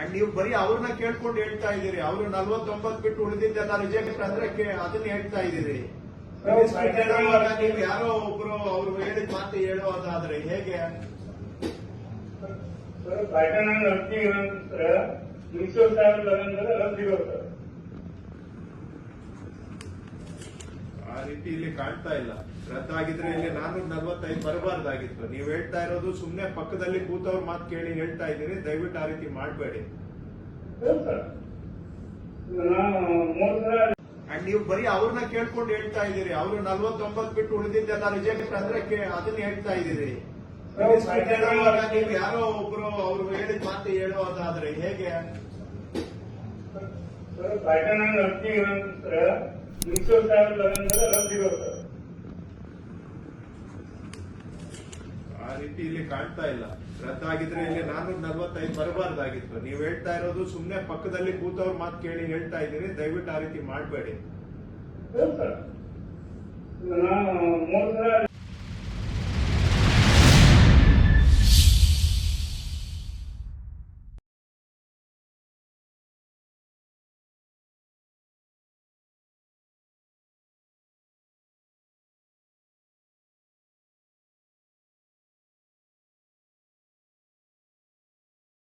And ನೀವು ಬರೀ ಅವ್ರನ್ನ ಕೇಳ್ಕೊಂಡು ಹೇಳ್ತಾ ಇದ್ದೀರಿ. ಅವರು ನಲ್ವತ್ತೊಂಬತ್ತು ಬಿಟ್ಟು ಉಳಿದಿದ್ದೆಲ್ಲ ರಿಜೆಕ್ಟ್ ಅಂದ್ರೆ ಅದನ್ನ ಹೇಳ್ತಾ ಇದ್ದೀರಿ. ನೀವು ಯಾರೋ ಒಬ್ರು ಅವ್ರು ಹೇಳಿದ ಮಾತು ಹೇಳೋದಾದ್ರೆ ಹೇಗೆ? ಪ್ಯಾಟರ್ನ್ ಅರ್ಜಿ ನಂತರ ಮುನ್ಸಿಪಲ್ ಸಾವಿರದ ರದ್ದು ಇರುತ್ತೆ ಆ ರೀತಿ ಇಲ್ಲಿ ಕಾಣ್ತಾ ಇಲ್ಲ. ರದ್ದಾಗಿದ್ರೆ ಇಲ್ಲಿ ನಾನೂರ ನಲ್ವತ್ತೈದು ಬರಬಾರ್ದಾಗಿತ್ತು. ನೀವು ಹೇಳ್ತಾ ಇರೋದು ಸುಮ್ನೆ ಪಕ್ಕದಲ್ಲಿ ಕೂತವ್ರ ಮಾತು ಕೇಳಿ ಹೇಳ್ತಾ ಇದ್ದೀರಿ, ದಯವಿಟ್ಟು ಆ ರೀತಿ ಮಾಡಬೇಡಿ. ಅಂಡ್ ನೀವು ಬರೀ ಅವ್ರನ್ನ ಕೇಳ್ಕೊಂಡು ಹೇಳ್ತಾ ಇದ್ದೀರಿ. ಅವರು ನಲ್ವತ್ತೊಂಬತ್ತು ಬಿಟ್ಟು ಉಳಿದಿದ್ದೆಲ್ಲ ರಿಜೆಕ್ಟ್ ಅಂದ್ರೆ ಅದನ್ನ ಹೇಳ್ತಾ ಇದ್ದೀರಿ. ನೀವು ಯಾರೋ ಒಬ್ರು ಅವ್ರು ಹೇಳಿದ ಮಾತು ಹೇಳೋದಾದ್ರೆ ಹೇಗೆ? ಆ ರೀತಿ ಇಲ್ಲಿ ಕಾಣ್ತಾ ಇಲ್ಲ. ರದ್ದಾಗಿದ್ರೆ ಇಲ್ಲಿ ನಾನೂರ ನಲ್ವತ್ತೈದು ಬರಬಾರ್ದಾಗಿತ್ತು. ನೀವು ಹೇಳ್ತಾ ಇರೋದು ಸುಮ್ನೆ ಪಕ್ಕದಲ್ಲಿ ಕೂತವ್ರ ಮಾತು ಕೇಳಿ ಹೇಳ್ತಾ ಇದ್ದೀರಿ. ದಯವಿಟ್ಟು ಆ ರೀತಿ ಮಾಡಬೇಡಿ.